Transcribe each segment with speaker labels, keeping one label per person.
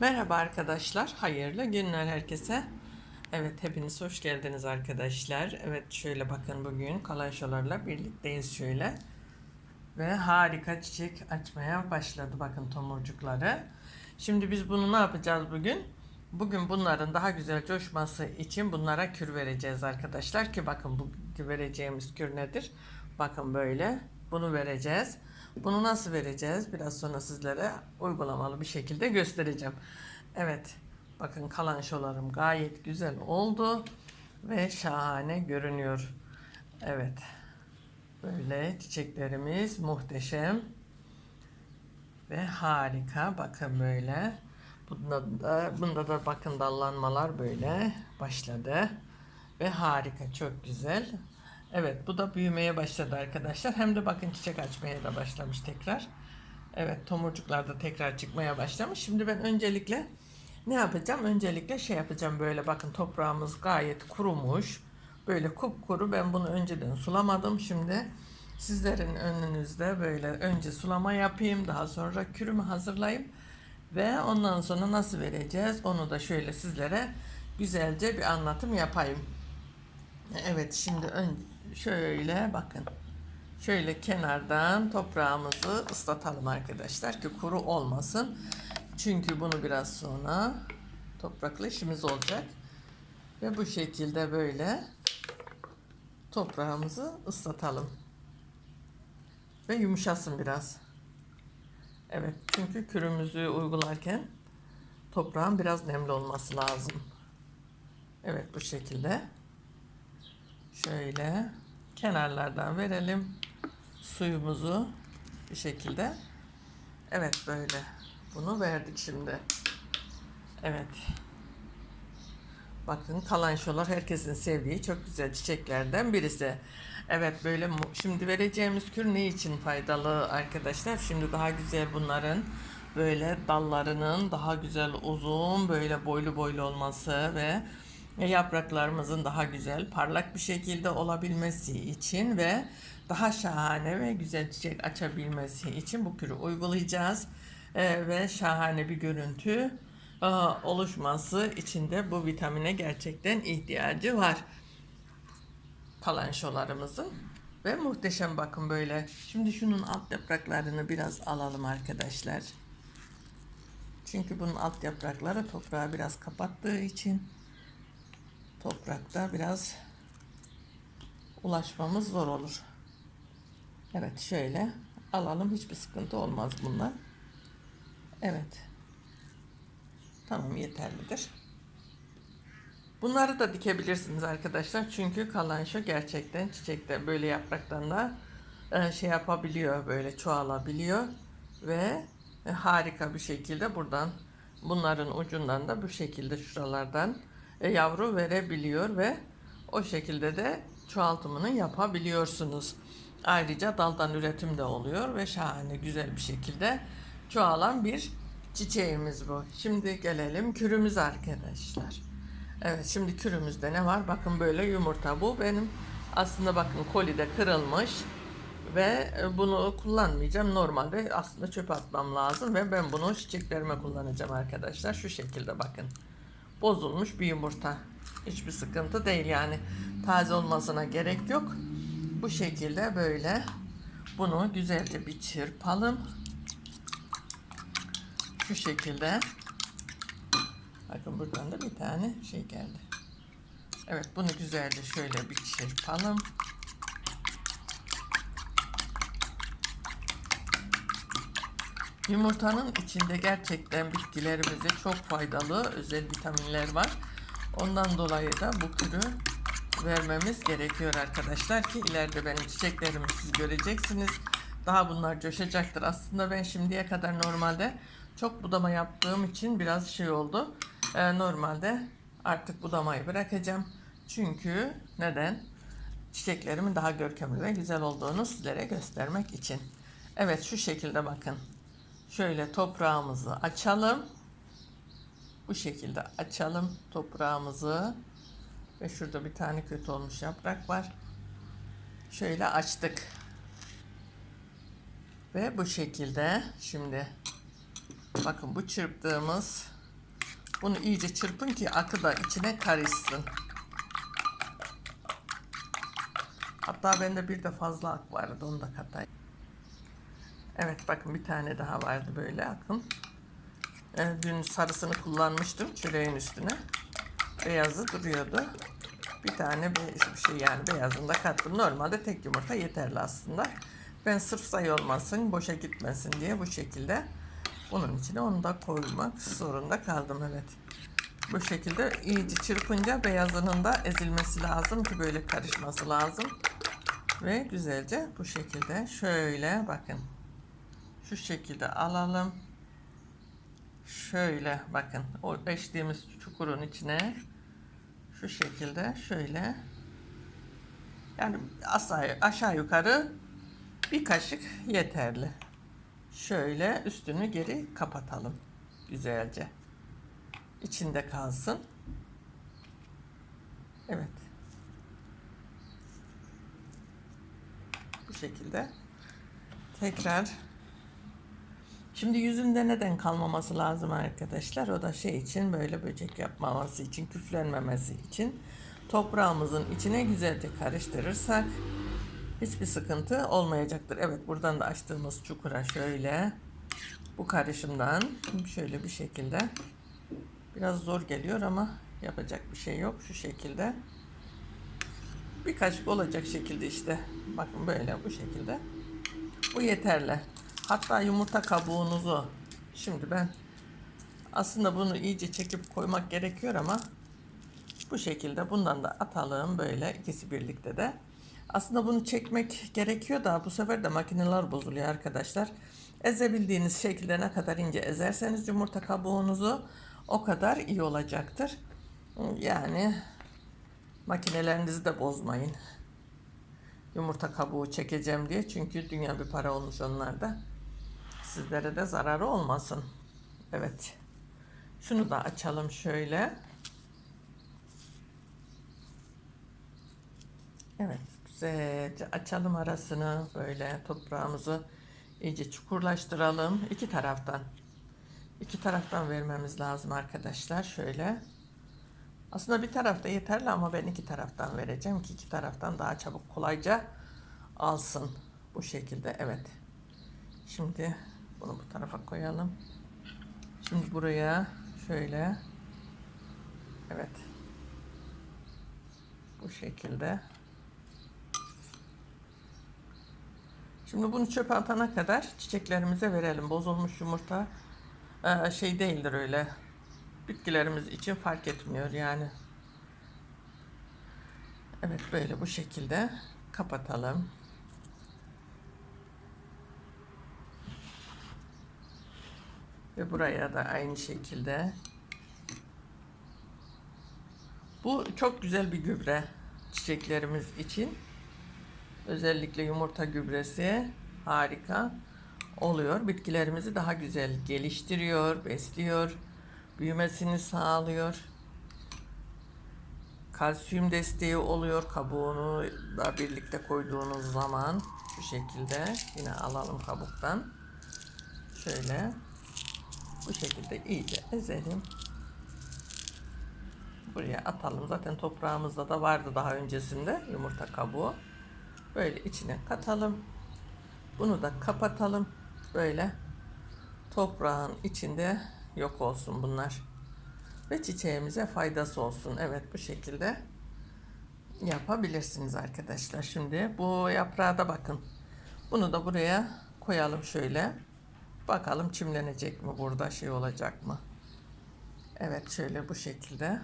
Speaker 1: Merhaba arkadaşlar, hayırlı günler herkese. Evet, hepiniz hoş geldiniz arkadaşlar. Evet, şöyle bakın bugün kalaşalarla birlikteyiz şöyle. Ve harika çiçek açmaya başladı bakın tomurcukları. Şimdi biz bunu ne yapacağız bugün? Bugün bunların daha güzel coşması için bunlara kür vereceğiz arkadaşlar ki bakın bu vereceğimiz kür nedir? Bakın böyle bunu vereceğiz. Bunu nasıl vereceğiz? Biraz sonra sizlere uygulamalı bir şekilde göstereceğim. Evet. Bakın kalan şolarım gayet güzel oldu ve şahane görünüyor. Evet. Böyle çiçeklerimiz muhteşem ve harika. Bakın böyle. Bunda da, bunda da bakın dallanmalar böyle başladı. Ve harika, çok güzel. Evet, bu da büyümeye başladı arkadaşlar. Hem de bakın çiçek açmaya da başlamış tekrar. Evet, tomurcuklar da tekrar çıkmaya başlamış. Şimdi ben öncelikle ne yapacağım? Öncelikle şey yapacağım böyle bakın toprağımız gayet kurumuş. Böyle kupkuru. Ben bunu önceden sulamadım. Şimdi sizlerin önünüzde böyle önce sulama yapayım. Daha sonra kürümü hazırlayayım. Ve ondan sonra nasıl vereceğiz? Onu da şöyle sizlere güzelce bir anlatım yapayım. Evet şimdi ön şöyle bakın. Şöyle kenardan toprağımızı ıslatalım arkadaşlar ki kuru olmasın. Çünkü bunu biraz sonra toprakla işimiz olacak. Ve bu şekilde böyle toprağımızı ıslatalım. Ve yumuşasın biraz. Evet çünkü kürümüzü uygularken toprağın biraz nemli olması lazım. Evet bu şekilde. Şöyle kenarlardan verelim suyumuzu bir şekilde. Evet böyle. Bunu verdik şimdi. Evet. Bakın kalanşolar herkesin sevdiği çok güzel çiçeklerden birisi. Evet böyle şimdi vereceğimiz kür ne için faydalı arkadaşlar? Şimdi daha güzel bunların böyle dallarının daha güzel uzun böyle boylu boylu olması ve yapraklarımızın daha güzel parlak bir şekilde olabilmesi için ve daha şahane ve güzel çiçek açabilmesi için bu kürü uygulayacağız. Ee, ve şahane bir görüntü e, oluşması için de bu vitamine gerçekten ihtiyacı var kalanşolarımızın ve muhteşem bakın böyle. Şimdi şunun alt yapraklarını biraz alalım arkadaşlar. Çünkü bunun alt yaprakları toprağı biraz kapattığı için toprakta biraz ulaşmamız zor olur. Evet şöyle alalım hiçbir sıkıntı olmaz bunlar. Evet. Tamam yeterlidir. Bunları da dikebilirsiniz arkadaşlar. Çünkü kalanşo gerçekten çiçekte böyle yapraktan da e, şey yapabiliyor. Böyle çoğalabiliyor. Ve e, harika bir şekilde buradan bunların ucundan da bu şekilde şuralardan yavru verebiliyor ve o şekilde de çoğaltımını yapabiliyorsunuz. Ayrıca daldan üretim de oluyor ve şahane güzel bir şekilde çoğalan bir çiçeğimiz bu. Şimdi gelelim kürümüz arkadaşlar. Evet şimdi kürümüzde ne var? Bakın böyle yumurta bu benim aslında bakın kolide kırılmış ve e, bunu kullanmayacağım. Normalde aslında çöpe atmam lazım ve ben bunu çiçeklerime kullanacağım arkadaşlar. Şu şekilde bakın. Bozulmuş bir yumurta. Hiçbir sıkıntı değil yani. Taze olmasına gerek yok. Bu şekilde böyle bunu güzelce bir çırpalım. Şu şekilde. Bakın buradan da bir tane şey geldi. Evet bunu güzelce şöyle bir çırpalım. Yumurtanın içinde gerçekten bitkilerimize çok faydalı özel vitaminler var. Ondan dolayı da bu türü vermemiz gerekiyor arkadaşlar ki ileride benim çiçeklerimi siz göreceksiniz. Daha bunlar coşacaktır. Aslında ben şimdiye kadar normalde çok budama yaptığım için biraz şey oldu. Ee, normalde artık budamayı bırakacağım. Çünkü neden? Çiçeklerimin daha görkemli ve güzel olduğunu sizlere göstermek için. Evet şu şekilde bakın. Şöyle toprağımızı açalım. Bu şekilde açalım toprağımızı. Ve şurada bir tane kötü olmuş yaprak var. Şöyle açtık. Ve bu şekilde şimdi bakın bu çırptığımız Bunu iyice çırpın ki akı da içine karışsın. Hatta bende bir de fazla ak vardı onu da katayım. Evet bakın bir tane daha vardı böyle akın. Ee, dün sarısını kullanmıştım çöreğin üstüne. Beyazı duruyordu. Bir tane bir şey yani beyazını da kattım. Normalde tek yumurta yeterli aslında. Ben sırf sayı olmasın, boşa gitmesin diye bu şekilde bunun içine onu da koymak zorunda kaldım evet. Bu şekilde iyice çırpınca beyazının da ezilmesi lazım ki böyle karışması lazım. Ve güzelce bu şekilde şöyle bakın. Şu şekilde alalım. Şöyle bakın o eştiğimiz çukurun içine şu şekilde şöyle yani aşağı, aşağı yukarı bir kaşık yeterli. Şöyle üstünü geri kapatalım güzelce. İçinde kalsın. Evet. Bu şekilde. Tekrar Şimdi yüzünde neden kalmaması lazım arkadaşlar? O da şey için böyle böcek yapmaması için, küflenmemesi için toprağımızın içine güzelce karıştırırsak hiçbir sıkıntı olmayacaktır. Evet buradan da açtığımız çukura şöyle bu karışımdan şöyle bir şekilde biraz zor geliyor ama yapacak bir şey yok. Şu şekilde bir kaşık olacak şekilde işte bakın böyle bu şekilde bu yeterli. Hatta yumurta kabuğunuzu şimdi ben aslında bunu iyice çekip koymak gerekiyor ama bu şekilde bundan da atalım böyle ikisi birlikte de. Aslında bunu çekmek gerekiyor da bu sefer de makineler bozuluyor arkadaşlar. Ezebildiğiniz şekilde ne kadar ince ezerseniz yumurta kabuğunuzu o kadar iyi olacaktır. Yani makinelerinizi de bozmayın. Yumurta kabuğu çekeceğim diye çünkü dünya bir para olmuş onlarda. Sizlere de zararı olmasın. Evet. Şunu da açalım şöyle. Evet, güzelce açalım arasını böyle toprağımızı iyice çukurlaştıralım iki taraftan. İki taraftan vermemiz lazım arkadaşlar. Şöyle. Aslında bir tarafta yeterli ama ben iki taraftan vereceğim ki iki taraftan daha çabuk kolayca alsın. Bu şekilde evet. Şimdi bunu bu tarafa koyalım. Şimdi buraya şöyle evet bu şekilde Şimdi bunu çöpe atana kadar çiçeklerimize verelim. Bozulmuş yumurta e, şey değildir öyle. Bitkilerimiz için fark etmiyor yani. Evet böyle bu şekilde kapatalım. Ve buraya da aynı şekilde. Bu çok güzel bir gübre çiçeklerimiz için. Özellikle yumurta gübresi harika oluyor. Bitkilerimizi daha güzel geliştiriyor, besliyor, büyümesini sağlıyor. Kalsiyum desteği oluyor kabuğunu da birlikte koyduğunuz zaman şu şekilde yine alalım kabuktan. Şöyle bu şekilde iyice ezelim. Buraya atalım. Zaten toprağımızda da vardı daha öncesinde yumurta kabuğu. Böyle içine katalım. Bunu da kapatalım. Böyle toprağın içinde yok olsun bunlar. Ve çiçeğimize faydası olsun. Evet bu şekilde yapabilirsiniz arkadaşlar. Şimdi bu yaprağa da bakın. Bunu da buraya koyalım şöyle. Bakalım çimlenecek mi burada şey olacak mı? Evet şöyle bu şekilde.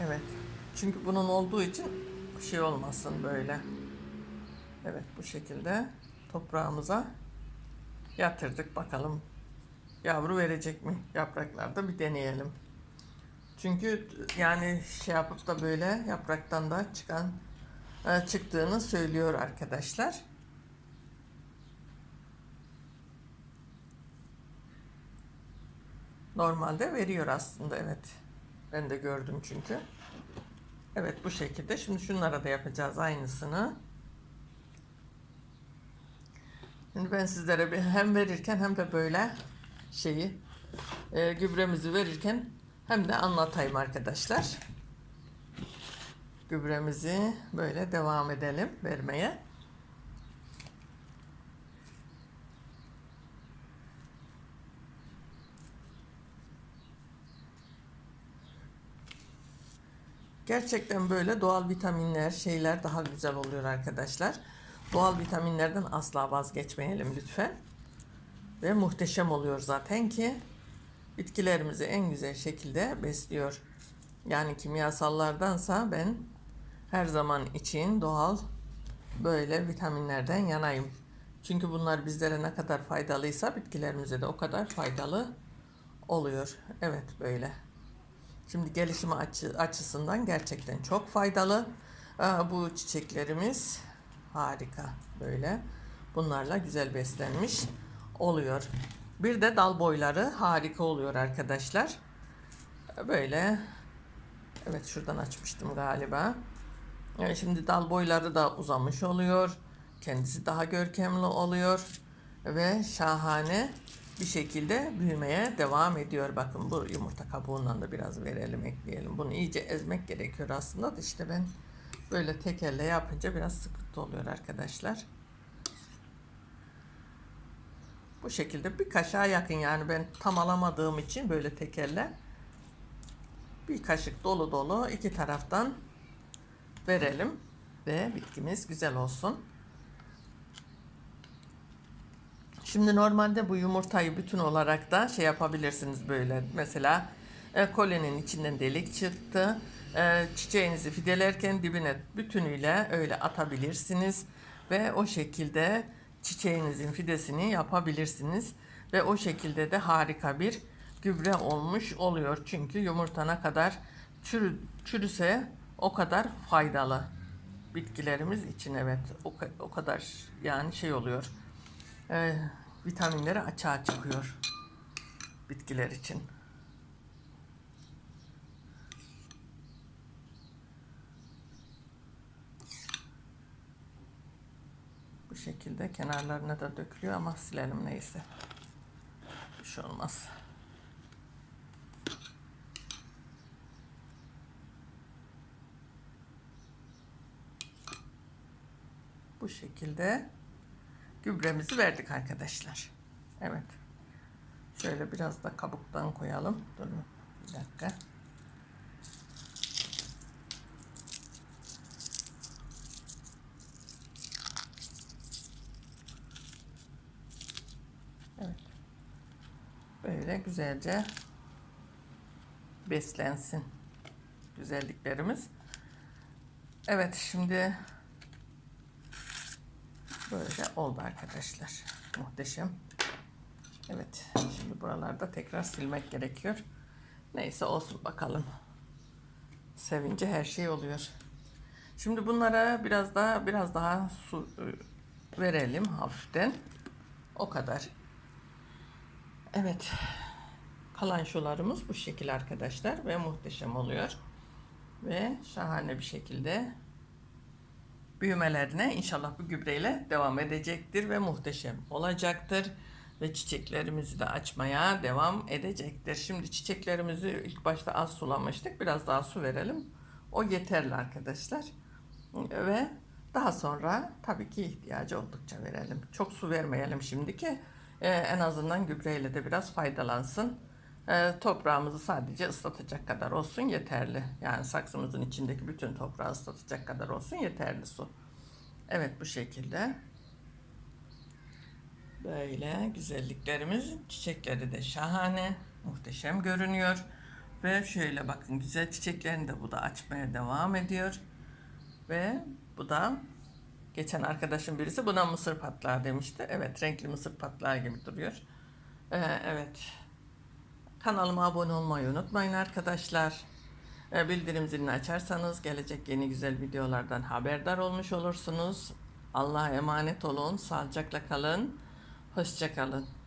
Speaker 1: Evet. Çünkü bunun olduğu için şey olmasın böyle. Evet bu şekilde toprağımıza yatırdık. Bakalım yavru verecek mi? Yapraklarda bir deneyelim. Çünkü yani şey yapıp da böyle yapraktan da çıkan e, çıktığını söylüyor arkadaşlar. Normalde veriyor aslında evet. Ben de gördüm çünkü. Evet bu şekilde. Şimdi şunlara da yapacağız aynısını. Şimdi ben sizlere bir hem verirken hem de böyle şeyi e, gübremizi verirken hem de anlatayım arkadaşlar. Gübremizi böyle devam edelim vermeye. Gerçekten böyle doğal vitaminler, şeyler daha güzel oluyor arkadaşlar. Doğal vitaminlerden asla vazgeçmeyelim lütfen. Ve muhteşem oluyor zaten ki bitkilerimizi en güzel şekilde besliyor. Yani kimyasallardansa ben her zaman için doğal böyle vitaminlerden yanayım. Çünkü bunlar bizlere ne kadar faydalıysa bitkilerimize de o kadar faydalı oluyor. Evet böyle. Şimdi gelişimi açı, açısından gerçekten çok faydalı. Aa, bu çiçeklerimiz harika böyle. Bunlarla güzel beslenmiş oluyor. Bir de dal boyları harika oluyor arkadaşlar. Böyle evet şuradan açmıştım galiba. Yani şimdi dal boyları da uzamış oluyor. Kendisi daha görkemli oluyor ve şahane bir şekilde büyümeye devam ediyor. Bakın bu yumurta kabuğundan da biraz verelim, ekleyelim. Bunu iyice ezmek gerekiyor aslında da işte ben böyle tek elle yapınca biraz sıkıntı oluyor arkadaşlar. Bu şekilde bir kaşığa yakın yani ben tam alamadığım için böyle tek elle bir kaşık dolu dolu iki taraftan verelim ve bitkimiz güzel olsun. Şimdi normalde bu yumurtayı bütün olarak da şey yapabilirsiniz böyle. Mesela e, kolyenin içinden delik çıktı. E, çiçeğinizi fidelerken dibine bütünüyle öyle atabilirsiniz. Ve o şekilde çiçeğinizin fidesini yapabilirsiniz. Ve o şekilde de harika bir gübre olmuş oluyor. Çünkü yumurtana kadar çürü, çürüse o kadar faydalı. Bitkilerimiz için evet o, o kadar yani şey oluyor e, vitaminleri açığa çıkıyor bitkiler için. Bu şekilde kenarlarına da dökülüyor ama silelim neyse. Bir şey olmaz. Bu şekilde gübremizi verdik arkadaşlar. Evet. Şöyle biraz da kabuktan koyalım. Durun bir dakika. Evet. Böyle güzelce beslensin güzelliklerimiz. Evet şimdi Böyle oldu arkadaşlar. Muhteşem. Evet. Şimdi buralarda tekrar silmek gerekiyor. Neyse olsun bakalım. Sevince her şey oluyor. Şimdi bunlara biraz daha biraz daha su e, verelim hafiften. O kadar. Evet. Kalan şularımız bu şekil arkadaşlar ve muhteşem oluyor. Ve şahane bir şekilde büyümelerine inşallah bu gübreyle devam edecektir ve muhteşem olacaktır. Ve çiçeklerimizi de açmaya devam edecektir. Şimdi çiçeklerimizi ilk başta az sulamıştık. Biraz daha su verelim. O yeterli arkadaşlar. Ve daha sonra tabii ki ihtiyacı oldukça verelim. Çok su vermeyelim şimdi ki e, en azından gübreyle de biraz faydalansın. E, toprağımızı sadece ıslatacak kadar olsun yeterli. Yani saksımızın içindeki bütün toprağı ıslatacak kadar olsun yeterli su. Evet bu şekilde. Böyle güzelliklerimiz, çiçekleri de şahane, muhteşem görünüyor. Ve şöyle bakın güzel çiçeklerini de bu da açmaya devam ediyor. Ve bu da geçen arkadaşım birisi buna mısır patlağı demişti. Evet renkli mısır patlağı gibi duruyor. Ee, evet Kanalıma abone olmayı unutmayın arkadaşlar. Bildirim zilini açarsanız gelecek yeni güzel videolardan haberdar olmuş olursunuz. Allah'a emanet olun. Sağlıcakla kalın. Hoşçakalın.